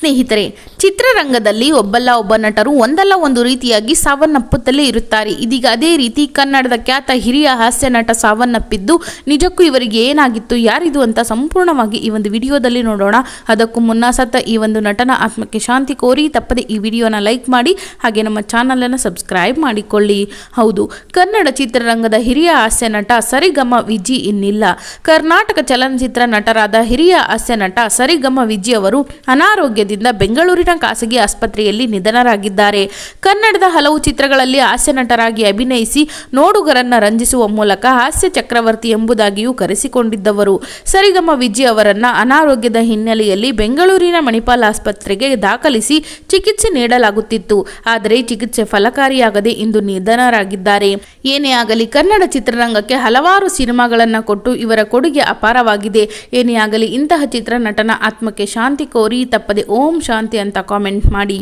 ಸ್ನೇಹಿತರೆ, ಚಿತ್ರರಂಗದಲ್ಲಿ ಒಬ್ಬಲ್ಲ ಒಬ್ಬ ನಟರು ಒಂದಲ್ಲ ಒಂದು ರೀತಿಯಾಗಿ ಸಾವನ್ನಪ್ಪುತ್ತಲೇ ಇರುತ್ತಾರೆ. ಇದೀಗ ಅದೇ ರೀತಿ ಕನ್ನಡದ ಖ್ಯಾತ ಹಿರಿಯ ಹಾಸ್ಯ ನಟ ಸಾವನ್ನಪ್ಪಿದ್ದು, ನಿಜಕ್ಕೂ ಇವರಿಗೆ ಏನಾಗಿತ್ತು, ಯಾರಿದು ಅಂತ ಸಂಪೂರ್ಣವಾಗಿ ಈ ಒಂದು ವಿಡಿಯೋದಲ್ಲಿ ನೋಡೋಣ. ಅದಕ್ಕೂ ಮುನ್ನ ಸತ್ತ ಈ ಒಂದು ನಟನ ಆತ್ಮಕ್ಕೆ ಶಾಂತಿ ಕೋರಿ ತಪ್ಪದೆ ಈ ವಿಡಿಯೋನ ಲೈಕ್ ಮಾಡಿ, ಹಾಗೆ ನಮ್ಮ ಚಾನಲನ್ನು ಸಬ್ಸ್ಕ್ರೈಬ್ ಮಾಡಿಕೊಳ್ಳಿ. ಹೌದು, ಕನ್ನಡ ಚಿತ್ರರಂಗದ ಹಿರಿಯ ಹಾಸ್ಯ ನಟ ಸರಿಗಮ ವಿಜಿ ಇನ್ನಿಲ್ಲ. ಕರ್ನಾಟಕ ಚಲನಚಿತ್ರ ನಟರಾದ ಹಿರಿಯ ಹಾಸ್ಯ ನಟ ಸರಿಗಮ ವಿಜಿ ಅವರು ಅನಾರೋಗ್ಯದಿಂದ ಬೆಂಗಳೂರಿನ ಖಾಸಗಿ ಆಸ್ಪತ್ರೆಯಲ್ಲಿ ನಿಧನರಾಗಿದ್ದಾರೆ. ಕನ್ನಡದ ಹಲವು ಚಿತ್ರಗಳಲ್ಲಿ ಹಾಸ್ಯ ನಟರಾಗಿ ಅಭಿನಯಿಸಿ ನೋಡುಗರನ್ನ ರಂಜಿಸುವ ಮೂಲಕ ಹಾಸ್ಯ ಚಕ್ರವರ್ತಿ ಎಂಬುದಾಗಿಯೂ ಕರೆಸಿಕೊಂಡಿದ್ದವರು. ಸರಿಗಮ ವಿಜಿ ಅವರನ್ನ ಅನಾರೋಗ್ಯದ ಹಿನ್ನೆಲೆಯಲ್ಲಿ ಬೆಂಗಳೂರಿನ ಮಣಿಪಾಲ್ ಆಸ್ಪತ್ರೆಗೆ ದಾಖಲಿಸಿ ಚಿಕಿತ್ಸೆ ನೀಡಲಾಗುತ್ತಿತ್ತು. ಆದರೆ ಚಿಕಿತ್ಸೆ ಫಲಕಾರಿಯಾಗದೆ ಇಂದು ನಿಧನರಾಗಿದ್ದಾರೆ. ಏನೇ ಆಗಲಿ, ಕನ್ನಡ ಚಿತ್ರರಂಗಕ್ಕೆ ಹಲವಾರು ಸಿನಿಮಾಗಳನ್ನ ಕೊಟ್ಟು ಇವರ ಕೊಡುಗೆ ಅಪಾರವಾಗಿದೆ. ಏನೇ ಆಗಲಿ, ಇಂತಹ ಚಿತ್ರ ನಟನ ಆತ್ಮಕ್ಕೆ ಶಾಂತಿ ಕೋರಿ ತಪ್ಪದೆ ಓಂ ಶಾಂತಿ ಅಂತ ಕಾಮೆಂಟ್ ಮಾಡಿ.